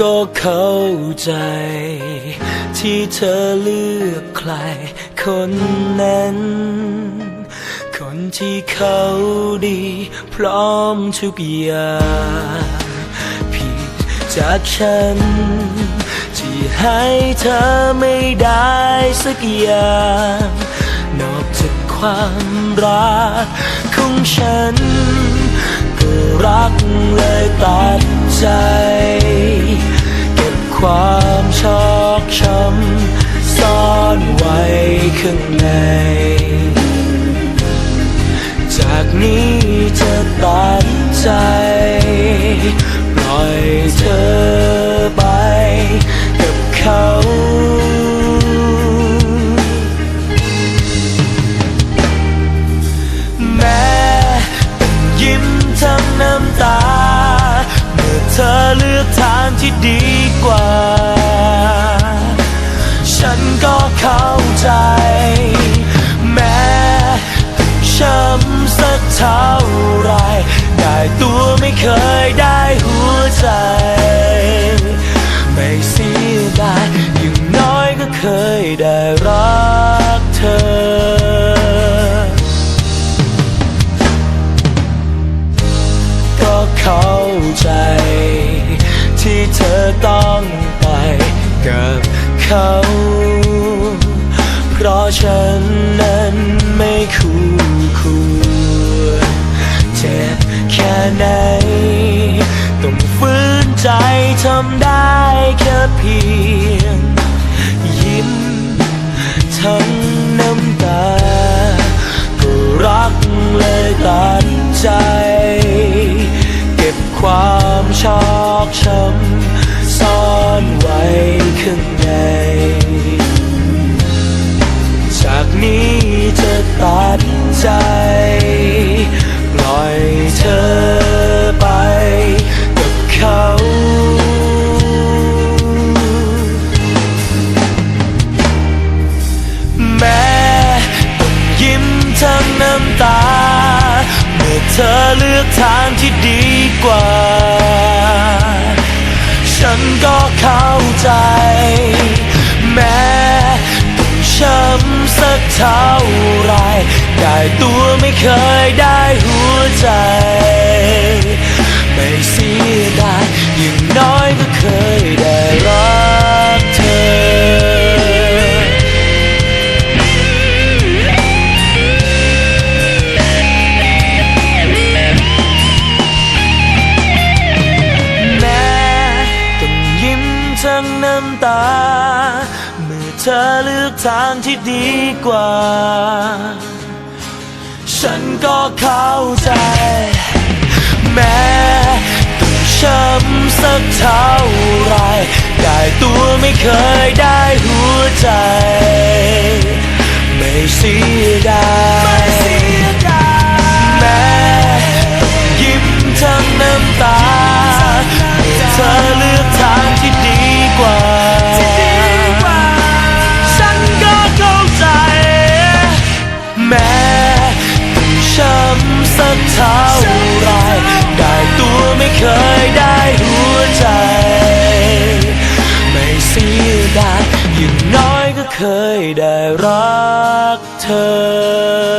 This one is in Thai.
ก็เข้าใจ ที่เธอเลือกใคร คนนั้น คนที่เขาดี พร้อมทุกอย่างผิดจากฉัน ที่ให้เธอไม่ได้สักอย่าง นอกจากความรักของฉันก็รักเลยตัดใจ ช้ำซ่อนไว้ข้างใน จากนี้จะตัดใจ ปล่อยเธอไปกับเขาแม้ยิ้มทั้งน้ำตาเมื่อเธอเลือกทางที่ดี เคยได้หัวใจ ไม่เสียดายอย่างน้อยก็เคยได้รักเธอ ก็เข้าใจ ที่เธอต้องไปกับเขา ทำได้แค่เพียง ยิ้มทั้งน้ำตา ก็รักเลยตัดใจ เก็บความชอกช้ำซ่อนไว้ข้าง เธอเลือกทางที่ดีกว่า ฉันก็เข้าใจ แม้ต้องช้ำสักเท่าไร ได้ตัวไม่เคยได้หัว ตา เมื่อเธอเลือกทางที่ดีกว่า ฉันก็เข้าใจ แม้ต้องช้ำสักเท่าไรได้ตัวไม่เคยได้หัว เคยได้รักเธอ